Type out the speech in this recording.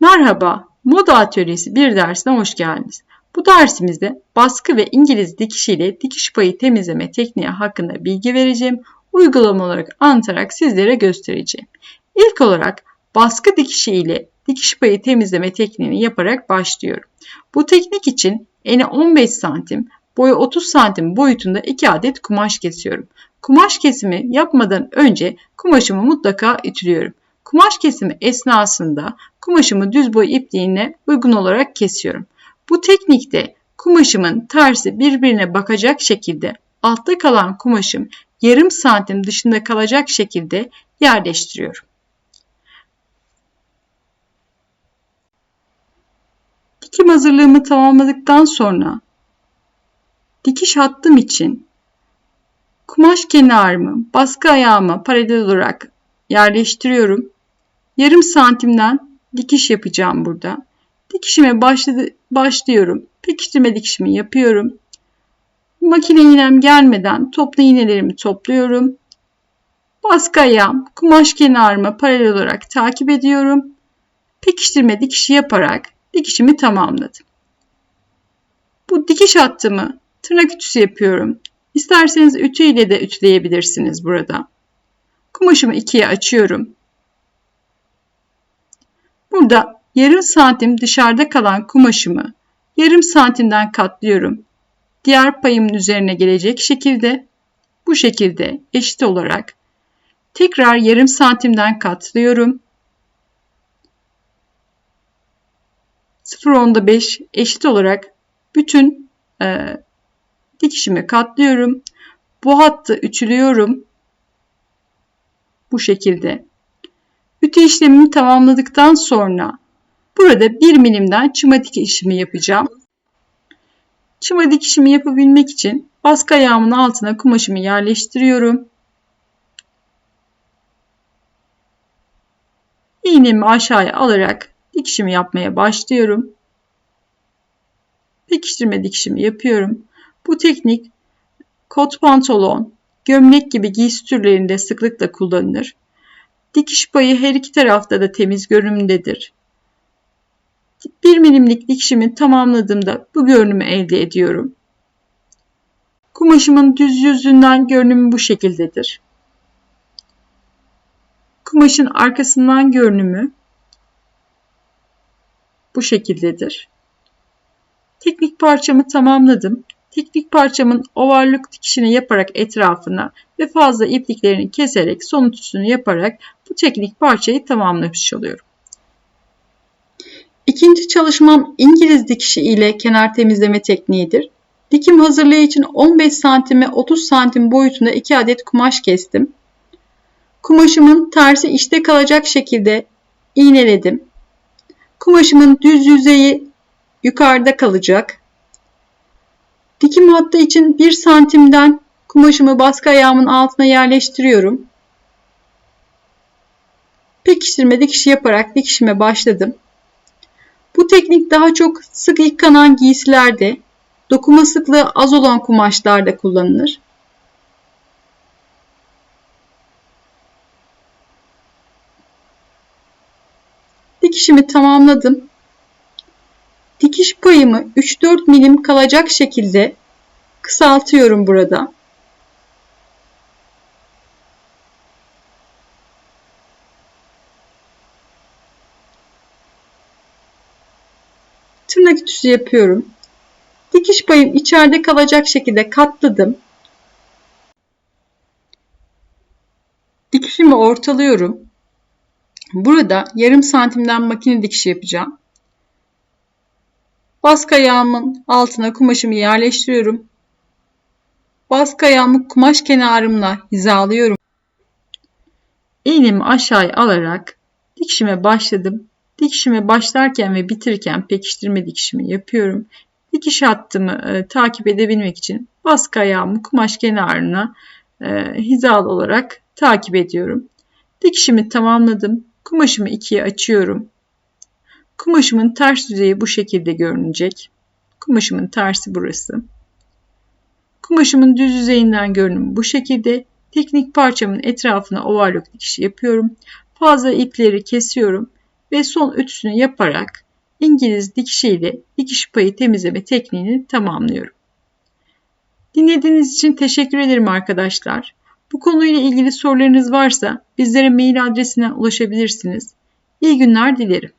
Merhaba, Moda Atölyesi bir dersine hoş geldiniz. Bu dersimizde baskı ve İngiliz dikişiyle dikiş payı temizleme tekniği hakkında bilgi vereceğim. Uygulama olarak anlatarak sizlere göstereceğim. İlk olarak baskı dikişi ile dikiş payı temizleme tekniğini yaparak başlıyorum. Bu teknik için eni 15 santim, boyu 30 santim boyutunda 2 adet kumaş kesiyorum. Kumaş kesimi yapmadan önce kumaşımı mutlaka ütülüyorum. Kumaş kesimi esnasında kumaşımı düz boy ipliğine uygun olarak kesiyorum. Bu teknikte kumaşımın tersi birbirine bakacak şekilde altta kalan kumaşım yarım santim dışında kalacak şekilde yerleştiriyorum. Dikim hazırlığımı tamamladıktan sonra dikiş hattım için kumaş kenarımı baskı ayağıma paralel olarak yerleştiriyorum. Yarım santimden dikiş yapacağım burada. Dikişime başladı, başlıyorum. Pekiştirme dikişimi yapıyorum. Makine iğnem gelmeden toplu iğnelerimi topluyorum. Baskı ayağım kumaş kenarıma paralel olarak takip ediyorum. Pekiştirme dikişi yaparak dikişimi tamamladım. Bu dikiş hattımı tırnak ütüsü yapıyorum. İsterseniz ütü ile de ütüleyebilirsiniz burada. Kumaşımı ikiye açıyorum. Burada yarım santim dışarıda kalan kumaşımı yarım santimden katlıyorum. Diğer payımın üzerine gelecek şekilde bu şekilde eşit olarak tekrar yarım santimden katlıyorum. 0.10'da 5 eşit olarak bütün e, dikişimi katlıyorum. Bu hattı ütülüyorum. Bu şekilde. Ütü işlemini tamamladıktan sonra burada 1 milimden çıma dikişimi yapacağım. Çıma dikişimi yapabilmek için baskı ayağımın altına kumaşımı yerleştiriyorum. İğnemi aşağıya alarak dikişimi yapmaya başlıyorum. Pekiştirme dikişimi yapıyorum. Bu teknik kot pantolon, gömlek gibi giysi türlerinde sıklıkla kullanılır. Dikiş payı her iki tarafta da temiz görünümdedir. 1 milimlik dikişimi tamamladığımda bu görünümü elde ediyorum. Kumaşımın düz yüzünden görünümü bu şekildedir. Kumaşın arkasından görünümü bu şekildedir. Teknik parçamı tamamladım. Teknik parçamın ovarlık dikişini yaparak etrafına ve fazla ipliklerini keserek son ütüsünü yaparak bu teknik parçayı tamamlamış oluyorum. İkinci çalışmam İngiliz dikişi ile kenar temizleme tekniğidir. Dikim hazırlığı için 15 santime 30 santim boyutunda 2 adet kumaş kestim. Kumaşımın tersi işte kalacak şekilde iğneledim. Kumaşımın düz yüzeyi yukarıda kalacak. Dikim hattı için 1 santimden kumaşımı baskı ayağımın altına yerleştiriyorum. Pekiştirme dikişi yaparak dikişime başladım. Bu teknik daha çok sık yıkanan giysilerde, dokuma sıklığı az olan kumaşlarda kullanılır. Dikişimi tamamladım. Dikiş payımı 3-4 milim kalacak şekilde kısaltıyorum burada. Tırnak ütüsü yapıyorum. Dikiş payım içeride kalacak şekilde katladım. Dikişimi ortalıyorum. Burada yarım santimden makine dikişi yapacağım. Baskı ayağımın altına kumaşımı yerleştiriyorum. Baskı ayağımı kumaş kenarımla hizalıyorum. İğnemi aşağıya alarak dikişime başladım. Dikişime başlarken ve bitirirken pekiştirme dikişimi yapıyorum. Dikiş hattımı e, takip edebilmek için baskı ayağımı kumaş kenarına e, hizalı olarak takip ediyorum. Dikişimi tamamladım. Kumaşımı ikiye açıyorum. Kumaşımın ters yüzeyi bu şekilde görünecek. Kumaşımın tersi burası. Kumaşımın düz yüzeyinden görünümü bu şekilde. Teknik parçamın etrafına overlock dikişi yapıyorum. Fazla ipleri kesiyorum. Ve son ütüsünü yaparak İngiliz dikişiyle dikiş payı temizleme tekniğini tamamlıyorum. Dinlediğiniz için teşekkür ederim arkadaşlar. Bu konuyla ilgili sorularınız varsa bizlere mail adresine ulaşabilirsiniz. İyi günler dilerim.